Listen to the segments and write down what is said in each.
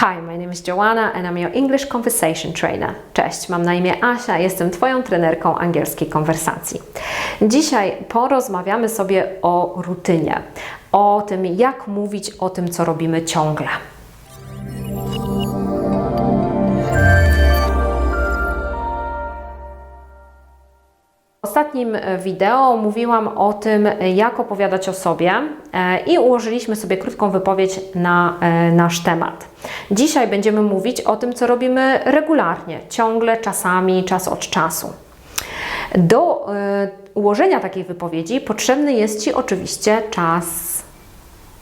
Hi, my name is Joanna and I'm your English Conversation Trainer. Cześć, mam na imię Asia, jestem Twoją trenerką angielskiej konwersacji. Dzisiaj porozmawiamy sobie o rutynie, o tym, jak mówić o tym, co robimy ciągle. Ostatnim e, wideo mówiłam o tym, jak opowiadać o sobie e, i ułożyliśmy sobie krótką wypowiedź na e, nasz temat. Dzisiaj będziemy mówić o tym, co robimy regularnie, ciągle, czasami, czas od czasu. Do e, ułożenia takiej wypowiedzi potrzebny jest Ci oczywiście czas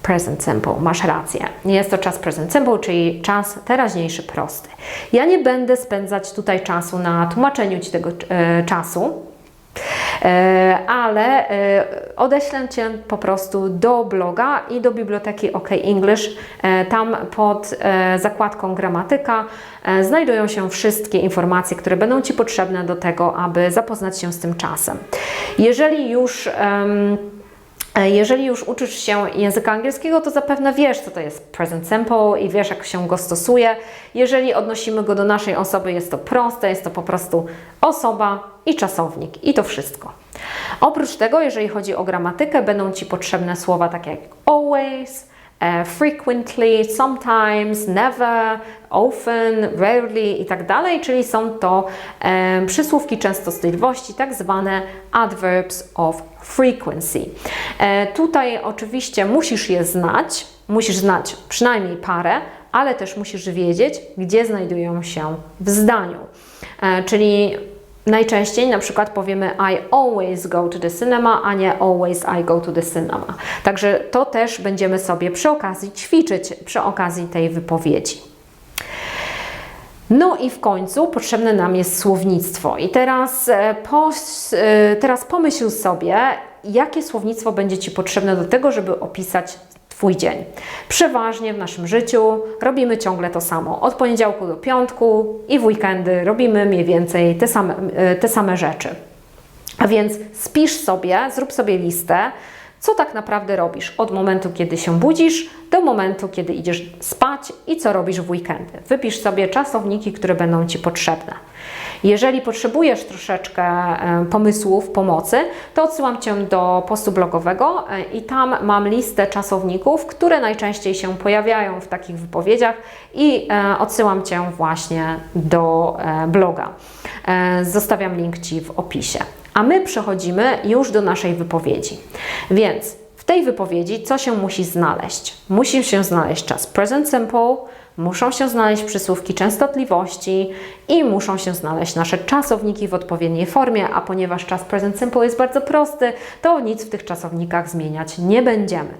present simple. Masz rację. Jest to czas present simple, czyli czas teraźniejszy prosty. Ja nie będę spędzać tutaj czasu na tłumaczeniu Ci tego e, czasu, E, ale odeślę Cię po prostu do bloga i do biblioteki OK English. E, Tam pod e, zakładką gramatyka e, znajdują się wszystkie informacje, które będą Ci potrzebne do tego, aby zapoznać się z tym czasem. Jeżeli już jeżeli już uczysz się języka angielskiego, to zapewne wiesz, co to jest present simple i wiesz, jak się go stosuje. Jeżeli odnosimy go do naszej osoby, jest to proste, jest to po prostu osoba i czasownik i to wszystko. Oprócz tego, jeżeli chodzi o gramatykę, będą Ci potrzebne słowa takie jak always, e, frequently, sometimes, never, often, rarely i tak czyli są to e, przysłówki częstotliwości, tak zwane adverbs of frequency. E, tutaj oczywiście musisz je znać, musisz znać przynajmniej parę, ale też musisz wiedzieć, gdzie znajdują się w zdaniu. E, czyli Najczęściej na przykład powiemy I always go to the cinema, a nie always I go to the cinema. Także to też będziemy sobie przy okazji ćwiczyć, przy okazji tej wypowiedzi. No i w końcu potrzebne nam jest słownictwo. I teraz, e, pos, e, teraz pomyśl sobie, jakie słownictwo będzie Ci potrzebne do tego, żeby opisać Twój dzień. Przeważnie w naszym życiu robimy ciągle to samo. Od poniedziałku do piątku i w weekendy robimy mniej więcej te same, e, te same rzeczy. A więc spisz sobie, zrób sobie listę, co tak naprawdę robisz od momentu, kiedy się budzisz, do momentu, kiedy idziesz spać i co robisz w weekendy. Wypisz sobie czasowniki, które będą Ci potrzebne. Jeżeli potrzebujesz troszeczkę e, pomysłów, pomocy, to odsyłam Cię do postu blogowego e, i tam mam listę czasowników, które najczęściej się pojawiają w takich wypowiedziach i e, odsyłam Cię właśnie do bloga. Zostawiam link Ci w opisie. A my przechodzimy już do naszej wypowiedzi. Więc w tej wypowiedzi co się musi znaleźć? Musi się znaleźć czas present simple, muszą się znaleźć przysłówki częstotliwości i muszą się znaleźć nasze czasowniki w odpowiedniej formie, a ponieważ czas present simple jest bardzo prosty, to nic w tych czasownikach zmieniać nie będziemy.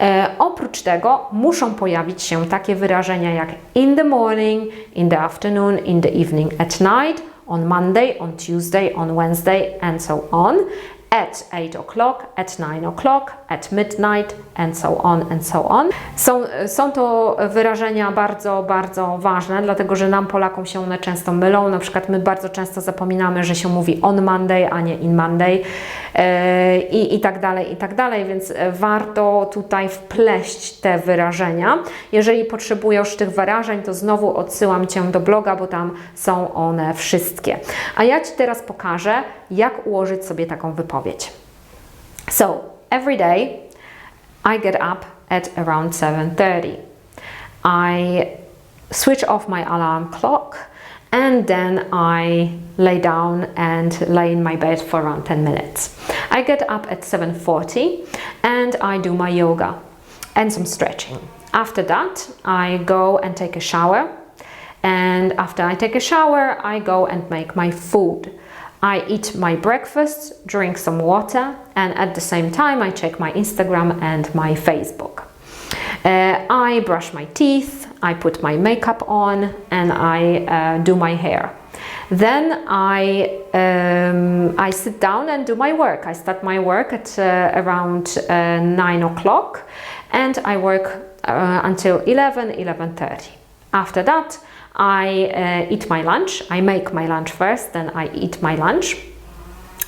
E, oprócz tego muszą pojawić się takie wyrażenia jak in the morning, in the afternoon, in the evening, at night, on Monday, on Tuesday, on Wednesday, and so on. At 8 o'clock, at 9 o'clock, at midnight, and so on, and so on. Są, są to wyrażenia bardzo, bardzo ważne, dlatego że nam, Polakom, się one często mylą. Na przykład my bardzo często zapominamy, że się mówi on Monday, a nie in Monday yy, i, i tak dalej, i tak dalej, więc warto tutaj wpleść te wyrażenia. Jeżeli potrzebujesz tych wyrażeń, to znowu odsyłam Cię do bloga, bo tam są one wszystkie. A ja Ci teraz pokażę, jak ułożyć sobie taką wypowiedź. So, every day I get up at around 7:30. I switch off my alarm clock and then I lay down and lay in my bed for around 10 minutes. I get up at 7:40 and I do my yoga and some stretching. After that, I go and take a shower. And after I take a shower, I go and make my food. I eat my breakfast, drink some water, and at the same time, I check my Instagram and my Facebook. Uh, I brush my teeth, I put my makeup on, and I uh, do my hair. Then I um, I sit down and do my work. I start my work at uh, around uh, nine o'clock, and I work uh, until 11, 11.30. After that, I uh, eat my lunch. I make my lunch first, then I eat my lunch.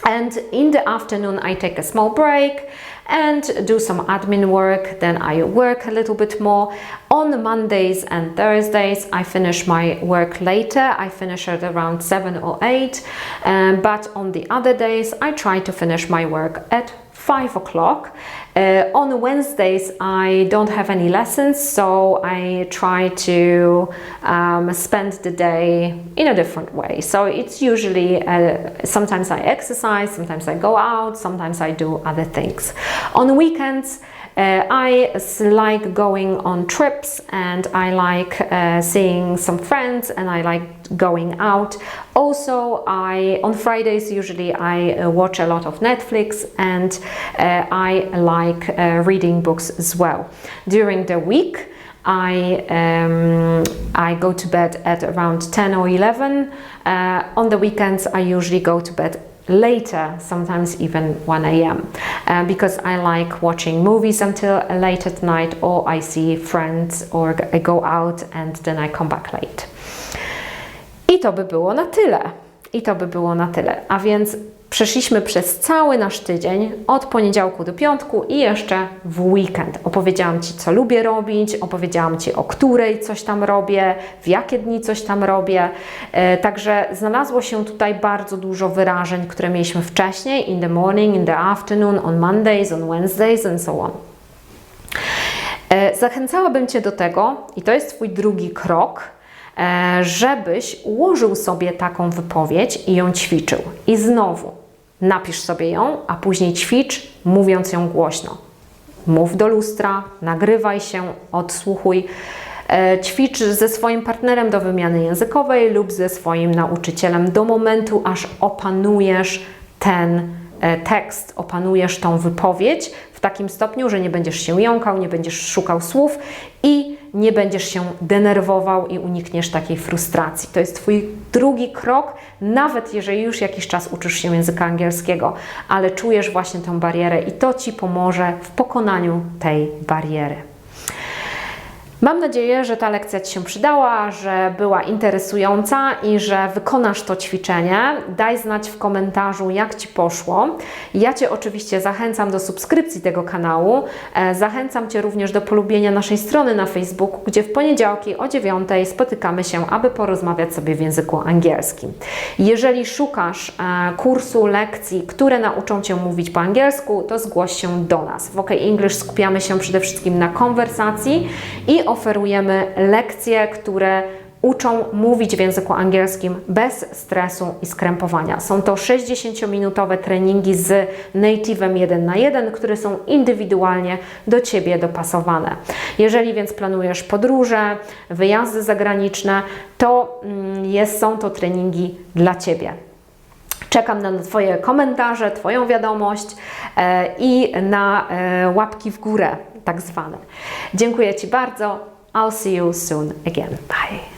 And in the afternoon, I take a small break and do some admin work. Then I work a little bit more. On Mondays and Thursdays, I finish my work later. I finish at around 7 or 8. Um, but on the other days, I try to finish my work at 5 o'clock. Uh, on Wednesdays, I don't have any lessons, so I try to um, spend the day in a different way. So it's usually uh, sometimes I exercise, sometimes I go out, sometimes I do other things. On the weekends, uh, I like going on trips and I like uh, seeing some friends and I like going out. Also, I on Fridays usually I uh, watch a lot of Netflix and uh, I like uh, reading books as well. During the week, I um, I go to bed at around 10 or 11. Uh, on the weekends, I usually go to bed later, sometimes even 1 a.m. Uh, because I like watching movies until late at night, or I see friends, or I go out and then I come back late. I to by było na tyle. I to by było na tyle. A więc przeszliśmy przez cały nasz tydzień, od poniedziałku do piątku i jeszcze w weekend. Opowiedziałam Ci, co lubię robić, opowiedziałam Ci, o której coś tam robię, w jakie dni coś tam robię. E, Także znalazło się tutaj bardzo dużo wyrażeń, które mieliśmy wcześniej: in the morning, in the afternoon, on Mondays, on Wednesdays and so on. E, Zachęcałabym Cię do tego, i to jest Twój drugi krok, e, żebyś ułożył sobie taką wypowiedź i ją ćwiczył. I znowu napisz sobie ją, a później ćwicz, mówiąc ją głośno. Mów do lustra, nagrywaj się, odsłuchuj. E, Ćwicz ze swoim partnerem do wymiany językowej lub ze swoim nauczycielem do momentu, aż opanujesz ten e, tekst, opanujesz tą wypowiedź w takim stopniu, że nie będziesz się jąkał, nie będziesz szukał słów i nie będziesz się denerwował i unikniesz takiej frustracji. To jest Twój drugi krok, nawet jeżeli już jakiś czas uczysz się języka angielskiego, ale czujesz właśnie tę barierę i to Ci pomoże w pokonaniu tej bariery. Mam nadzieję, że ta lekcja Ci się przydała, że była interesująca i że wykonasz to ćwiczenie. Daj znać w komentarzu, jak Ci poszło. Ja Cię oczywiście zachęcam do subskrypcji tego kanału. E, Zachęcam Cię również do polubienia naszej strony na Facebooku, gdzie w poniedziałki o 9 spotykamy się, aby porozmawiać sobie w języku angielskim. Jeżeli szukasz e, kursu, lekcji, które nauczą Cię mówić po angielsku, to zgłoś się do nas. W OK English skupiamy się przede wszystkim na konwersacji i oferujemy lekcje, które uczą mówić w języku angielskim bez stresu i skrępowania. Są to 60-minutowe treningi z native'em 1 na 1, które są indywidualnie do Ciebie dopasowane. Jeżeli więc planujesz podróże, wyjazdy zagraniczne, to mm, jest, są to treningi dla Ciebie. Czekam na Twoje komentarze, Twoją wiadomość e, i na e, łapki w górę, tak zwane. Dziękuję Ci bardzo. I'll see you soon again. Bye.